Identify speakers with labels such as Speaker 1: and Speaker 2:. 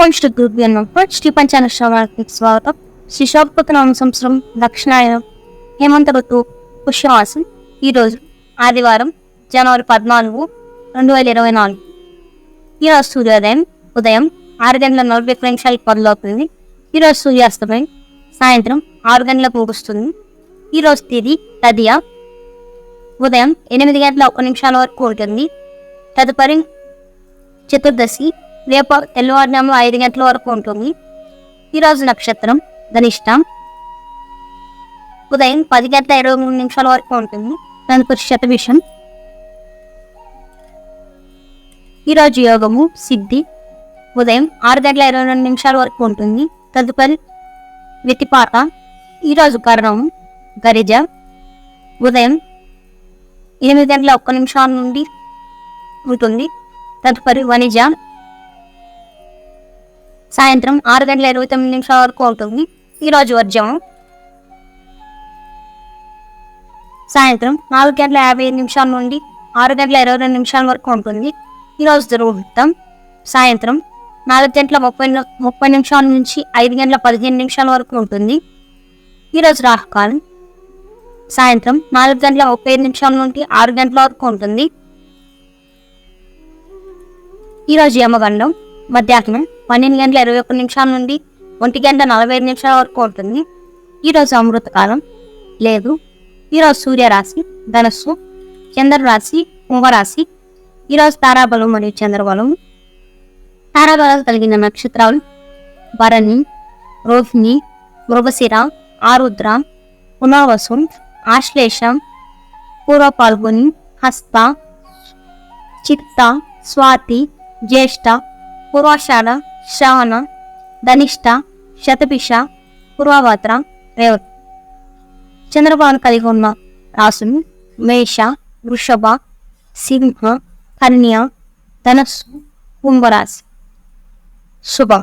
Speaker 1: ఓం group గురుభ్యో శ్రీ పంచాన శ్రవణానికి స్వాగతం శ్రీ శోభకృతనామ సంవత్సరం దక్షిణాయనం హేమంత ఋతువు పుష్యమాసం ఈరోజు ఆదివారం జనవరి పద్నాలుగు రెండు వేల ఇరవై నాలుగు ఈరోజు సూర్యోదయం ఉదయం ఆరు గంటల నలభై ఒక్క నిమిషాలు మొదలవుతుంది ఈరోజు సూర్యాస్తమయం సాయంత్రం ఆరు గంటలకు ముగుస్తుంది ఈరోజు తేదీ తదియా ఉదయం ఎనిమిది గంటల ఒక నిమిషాల వరకు ఉంటుంది తదుపరి చతుర్దశి రేపు తెల్లవారుజాము ఐదు గంటల వరకు ఉంటుంది. ఈరోజు నక్షత్రం ధనిష్టం. ఉదయం పది గంటల ఇరవై మూడు నిమిషాల వరకు ఉంటుంది. తదుపరి శతవిషం ఈరోజు యోగము సిద్ధి. ఉదయం ఆరు గంటల ఇరవై రెండు నిమిషాల వరకు ఉంటుంది. తదుపరి వ్యతిపాత. ఈరోజు కరణం గరిజ. ఉదయం ఎనిమిది గంటల ఒక్క నిమిషాల నుండి ఉంటుంది. తదుపరి వనిజ. సాయంత్రం ఆరు గంటల ఇరవై తొమ్మిది నిమిషాల వరకు ఉంటుంది. ఈరోజు వర్జము సాయంత్రం నాలుగు గంటల యాభై ఐదు నిమిషాల నుండి ఆరు గంటల ఇరవై రెండు నిమిషాల వరకు ఉంటుంది. ఈరోజు దుర్వృత్తం సాయంత్రం నాలుగు గంటల ముప్పై ముప్పై నిమిషాల నుంచి ఐదు గంటల పదిహేను నిమిషాల వరకు ఉంటుంది. ఈరోజు రాహుకాలం. సాయంత్రం నాలుగు గంటల ముప్పై ఐదు నిమిషాల నుండి ఆరు గంటల వరకు ఉంటుంది. ఈరోజు యమగండం. మధ్యాహ్నం పన్నెండు గంటల ఇరవై ఒక్క నిమిషాల నుండి ఒంటి గంట నలభై ఐదు నిమిషాల వరకు ఉంటుంది. ఈరోజు అమృతకాలం. లేదు. ఈరోజు సూర్యరాశి ధనస్సు చంద్రరాశి కుంభరాశి. ఈరోజు తారాబలం మరియు చంద్రబలం. తారాబలం కలిగిన నక్షత్రాలు భరణి రోహిణి మృగశిర ఆరుద్ర పునర్వసు ఆశ్లేషం పూర్వ పాల్గొని హస్త చిత్త స్వాతి జ్యేష్ఠ పూర్వాషాఢ శ్రవణ ధనిష్ట శతపిష పూర్వభద్ర రేవతి చంద్రబాబు కలిగి ఉన్న రాసులు మేష వృషభ సింహ కన్య ధనస్సు కుంభరాశి శుభం